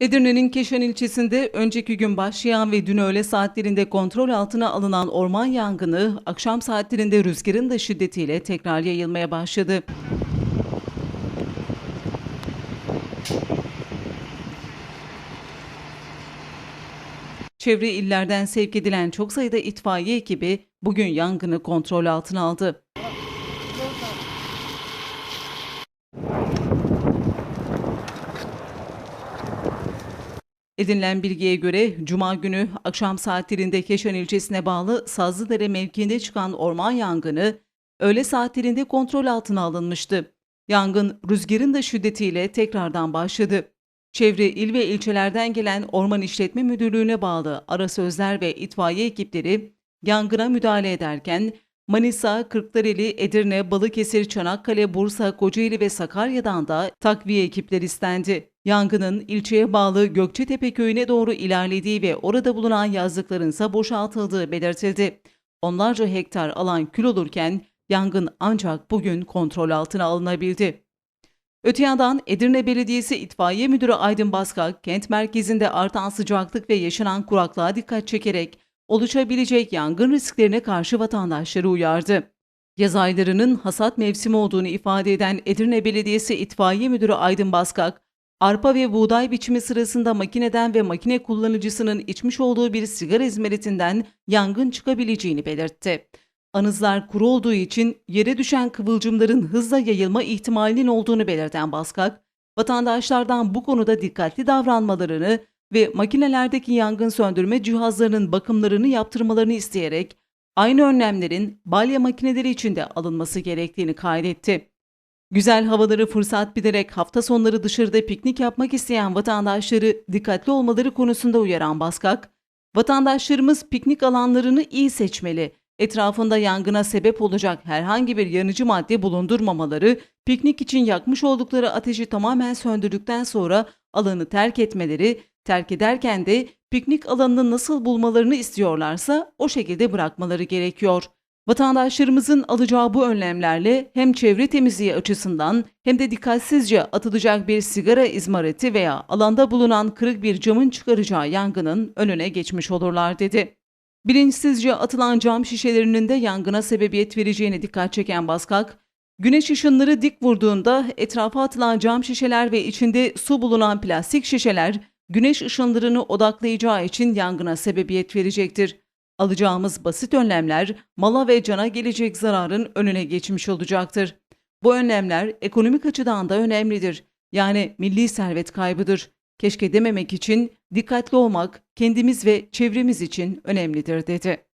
Edirne'nin Keşan ilçesinde önceki gün başlayan ve dün öğle saatlerinde kontrol altına alınan orman yangını akşam saatlerinde rüzgarın da şiddetiyle tekrar yayılmaya başladı. Çevre illerden sevk edilen çok sayıda itfaiye ekibi bugün yangını kontrol altına aldı. Edinilen bilgiye göre Cuma günü akşam saatlerinde Keşan ilçesine bağlı Sazlıdere mevkiinde çıkan orman yangını öğle saatlerinde kontrol altına alınmıştı. Yangın rüzgarın da şiddetiyle tekrardan başladı. Çevre il ve ilçelerden gelen Orman İşletme Müdürlüğü'ne bağlı ara sözler ve itfaiye ekipleri yangına müdahale ederken Manisa, Kırklareli, Edirne, Balıkesir, Çanakkale, Bursa, Kocaeli ve Sakarya'dan da takviye ekipler istendi. Yangının ilçeye bağlı Gökçetepe köyüne doğru ilerlediği ve orada bulunan yazlıkların ise boşaltıldığı belirtildi. Onlarca hektar alan kül olurken yangın ancak bugün kontrol altına alınabildi. Öte yandan Edirne Belediyesi İtfaiye Müdürü Aydın Baskak, kent merkezinde artan sıcaklık ve yaşanan kuraklığa dikkat çekerek oluşabilecek yangın risklerine karşı vatandaşları uyardı. Yaz aylarının hasat mevsimi olduğunu ifade eden Edirne Belediyesi İtfaiye Müdürü Aydın Baskak, arpa ve buğday biçimi sırasında makineden ve makine kullanıcısının içmiş olduğu bir sigara izmaritinden yangın çıkabileceğini belirtti. Anızlar kuru olduğu için yere düşen kıvılcımların hızla yayılma ihtimalinin olduğunu belirten Baskak, vatandaşlardan bu konuda dikkatli davranmalarını ve makinelerdeki yangın söndürme cihazlarının bakımlarını yaptırmalarını isteyerek aynı önlemlerin balya makineleri için de alınması gerektiğini kaydetti. Güzel havaları fırsat bilerek hafta sonları dışarıda piknik yapmak isteyen vatandaşları dikkatli olmaları konusunda uyaran Baskak, vatandaşlarımız piknik alanlarını iyi seçmeli, etrafında yangına sebep olacak herhangi bir yanıcı madde bulundurmamaları, piknik için yakmış oldukları ateşi tamamen söndürdükten sonra alanı terk etmeleri, terk ederken de piknik alanını nasıl bulmalarını istiyorlarsa o şekilde bırakmaları gerekiyor. Vatandaşlarımızın alacağı bu önlemlerle hem çevre temizliği açısından hem de dikkatsizce atılacak bir sigara izmariti veya alanda bulunan kırık bir camın çıkaracağı yangının önüne geçmiş olurlar dedi. Bilinçsizce atılan cam şişelerinin de yangına sebebiyet vereceğine dikkat çeken Baskak, güneş ışınları dik vurduğunda etrafa atılan cam şişeler ve içinde su bulunan plastik şişeler güneş ışınlarını odaklayacağı için yangına sebebiyet verecektir. Alacağımız basit önlemler mala ve cana gelecek zararın önüne geçmiş olacaktır. Bu önlemler ekonomik açıdan da önemlidir. Yani milli servet kaybıdır. Keşke dememek için dikkatli olmak kendimiz ve çevremiz için önemlidir dedi.